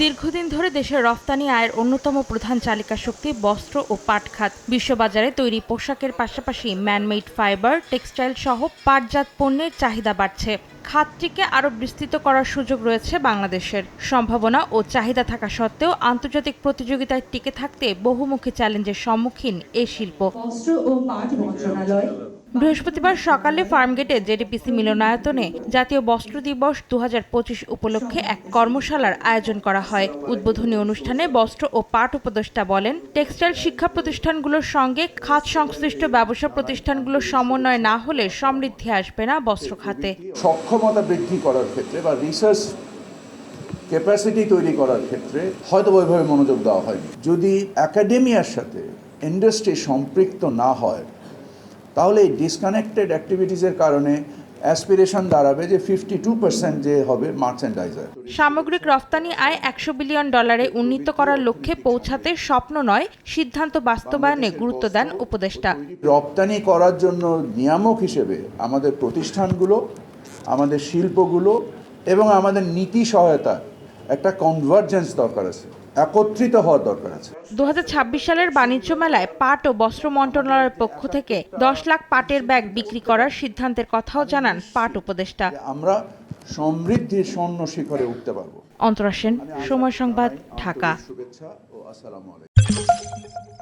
দীর্ঘদিন ধরে দেশের রফতানি আয়ের অন্যতম প্রধান চালিকা শক্তি বস্ত্র ও পাট খাত বিশ্ববাজারে তৈরি পোশাকের পাশাপাশি ম্যানমেড ফাইবার টেক্সটাইল সহ পাটজাত পণ্যের চাহিদা বাড়ছে। খাতটিকে আরও বিস্তৃত করার সুযোগ রয়েছে বাংলাদেশের। সম্ভাবনা ও চাহিদা থাকা সত্ত্বেও আন্তর্জাতিক প্রতিযোগিতায় টিকে থাকতে বহুমুখী চ্যালেঞ্জের সম্মুখীন এ শিল্প। বস্ত্র ও পাট মন্ত্রণালয় বৃহস্পতিবার সকালে ফার্মগেটে জেডিপিসি মিলনায়তনে জাতীয় বস্ত্র দিবস দু হাজার পঁচিশ উপলক্ষে এক কর্মশালার আয়োজন করা হয়। উদ্বোধনী অনুষ্ঠানে বস্ত্র ও পাট উপদেষ্টা বলেন, টেক্সটাইল শিক্ষা প্রতিষ্ঠানগুলোর সঙ্গে খাত সংশ্লিষ্ট ব্যবসা প্রতিষ্ঠানগুলোর সমন্বয় না হলে সমৃদ্ধি আসবে না বস্ত্র খাতে। সক্ষমতা বৃদ্ধি করার ক্ষেত্রে বা রিসার্চ ক্যাপাসিটি তৈরি করার ক্ষেত্রে হয়তো ওইভাবে মনোযোগ দেওয়া হয়নি। যদি একাডেমিয়ার সাথে ইন্ডাস্ট্রি সম্পৃক্ত না হয় তাহলে এই ডিসকানেক্টেড অ্যাক্টিভিটিসের কারণে অ্যাসপিরেশন দাঁড়াবে যে ফিফটি টু পার্সেন্ট যে হবে মার্চেন্ডাইজার সামগ্রিক রফতানি আয় একশো বিলিয়ন ডলারে উন্নীত করার লক্ষ্যে পৌঁছাতে স্বপ্ন নয় সিদ্ধান্ত বাস্তবায়নে গুরুত্ব দেন উপদেষ্টা। রপ্তানি করার জন্য নিয়ামক হিসেবে আমাদের প্রতিষ্ঠানগুলো আমাদের শিল্পগুলো এবং আমাদের নীতি সহায়তা একটা কনভার্জেন্স দরকার আছে। একত্রিত হওয়ার দরকার আছে। দু হাজার ছাব্বিশ সালের বাণিজ্য মেলায় পাট ও বস্ত্র মন্ত্রণালয়ের পক্ষ থেকে দশ লাখ পাটের ব্যাগ বিক্রি করার সিদ্ধান্তের কথাও জানান পাট উপদেষ্টা। আমরা সমৃদ্ধির স্বর্ণ শিখরে উঠতে পারব। অন্তরাসেন সময় সংবাদ ঢাকা। শুভেচ্ছা ও আসসালামু আলাইকুম।